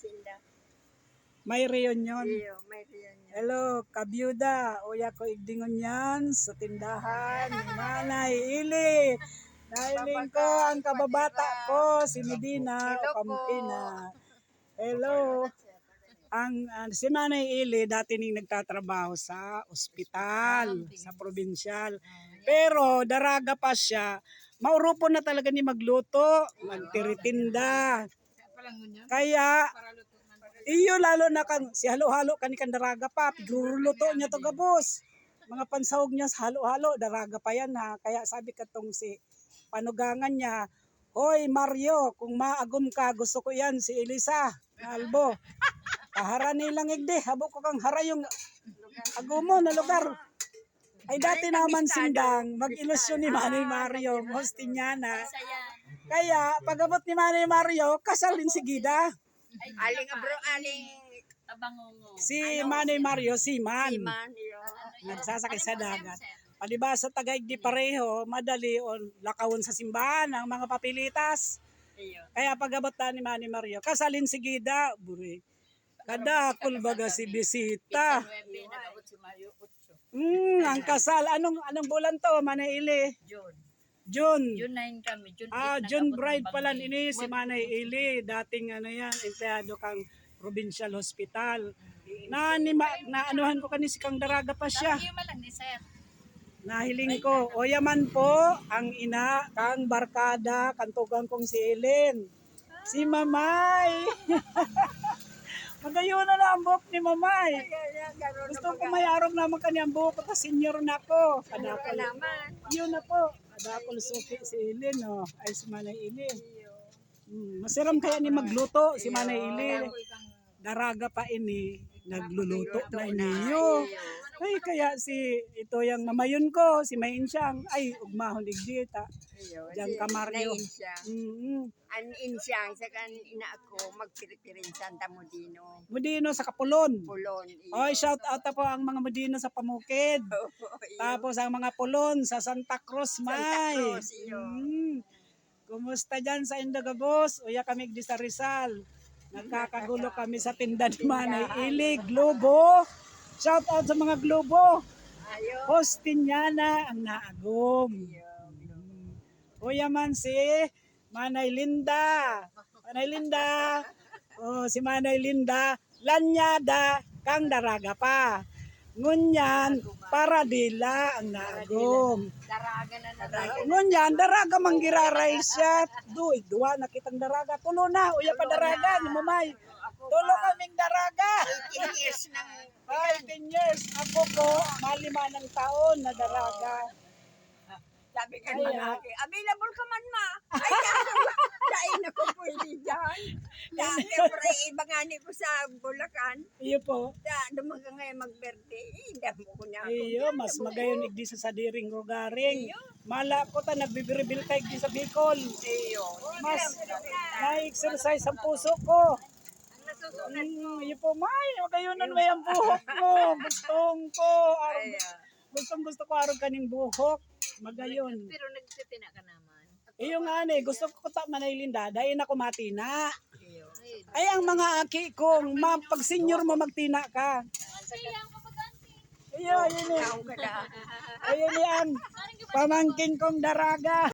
Sinda. May reunion. Iyo, may niya. Hello, kabyuda. Uya ko igdingon yan sa tindahan. ni Manay Ili. Nahiling ko ang kababata ko, si Medina. Campina. Hello. Ang ang- si Manay Ili dati ning nagtatrabaho sa ospital, sa provinsyal. Pero daraga pa siya. Maurupo na talaga ni magluto, magtiritinda. Kaya iyo lalo na kan si halo-halo kani kan daraga pa, piguruluto niya to gabos. Mga pansahog niya sa halo-halo, daraga pa yan ha. Kaya sabi katong si panugangan niya, Hoy Mario, kung maagom ka, gusto ko yan si Elisa, na albo. Kahara nilang igde, habo ko kang hara yung agumo na lugar. Ay dati naman sindang, mag-ilusyon ni Manay Mario, hostin niya na. Kaya pagabot ni Manay Mario, kasal din si Gida. Aling abro, aling Si Manay Mario, si Man. man. Iyo. Nagsasakay sa dagat. Paliba sa Tagaig di pareho, madali o lakawon sa simbahan ang mga papilitas. Iyo. Kaya pagabot ta ni Manay Mario, kasalin si Gida, buri. Kadakol baga si Bisita. Hmm, ang kasal. Anong anong bulan to, Manay Ili? June. June. June 9 kami. June 8 Ah, June bride pala ini si Manay Ili, dating ano yan, empleyado kang provincial hospital. Na, ni, ma, na anuhan ko kani si Kang Daraga pa siya. Man lang ni sir. Nahiling ko, o yaman po ang ina kang barkada, kantugan kong si Ellen. Si Mamay. Magayon na lang ang buhok ni Mamay. Gusto ko may arog naman kanyang buhok ko, senior na ko. Kadakol. naman. Yun na po. Kadakol suki si Ellen, oh. Ay, si Manay Ellen. Hmm, masiram kaya ni magluto si Manay Ellen. Daraga pa ini, nagluluto na iniyo. Ay, kaya si, ito yung mamayon ko, si Mayin siyang, ay, ugmahon digdita. Diyan ka, Mario. Mm-hmm. An in siya, sa kan ina ako, magpiripirin Santa Modino. Mudino sa Kapulon. Pulon. Iyo. Oy, shout out na po ang mga Mudino sa Pamukid. Tapos ang mga Pulon sa Santa Cruz, May. Cruz, iyo. Mm. Kumusta dyan sa Indagabos? Uya kami di sa Rizal. Nagkakagulo kami sa tindahan ni Manay Ili, Globo. Shout out sa mga Globo. Ayo. Hostiniana ang naagom. Mm. Uya man si Manay Linda. Manay Linda. Oh, si Manay Linda. Lanyada kang daraga pa. Ngunyan, para dila ang naagom. Daraga na daraga. Ngunyan, daraga manggiraray siya. Duy, duwa na kitang daraga. Tulo na, uya pa daraga, mamay. Tulo kaming daraga. 18 years nang Ay, 10 years. Ako po, malima ng taon na daraga. sabi ka Ay, ng ah. available ka man ma. Ay, kain ako pwede dyan. Dati, pre, iba nga ni ko sa Bulacan. Iyo po. Da, dumaga ngayon mag-birthday. Ida mo ko na ako. Iyo, mas magayon igdi sa sadiring rugaring. Mala ko ta, nagbibiribil ka igdi sa Bicol. Iyo. Mas na-exercise ang puso ko. Mm, iyo po, may, magayon nun may ang buhok mo. Gustong ko. Ay, ah. gustong gusto ko araw kaning buhok. Magayon. Pero nagtitina ka naman. Iyo nga ni, gusto ko ta manay linda, dahil na kumatina. Ay, Ay, ang mga aki kong, ma, pag senior mo magtina ka. Iyo, yun eh. Na. Ayun yan. Pamangkin kong daraga.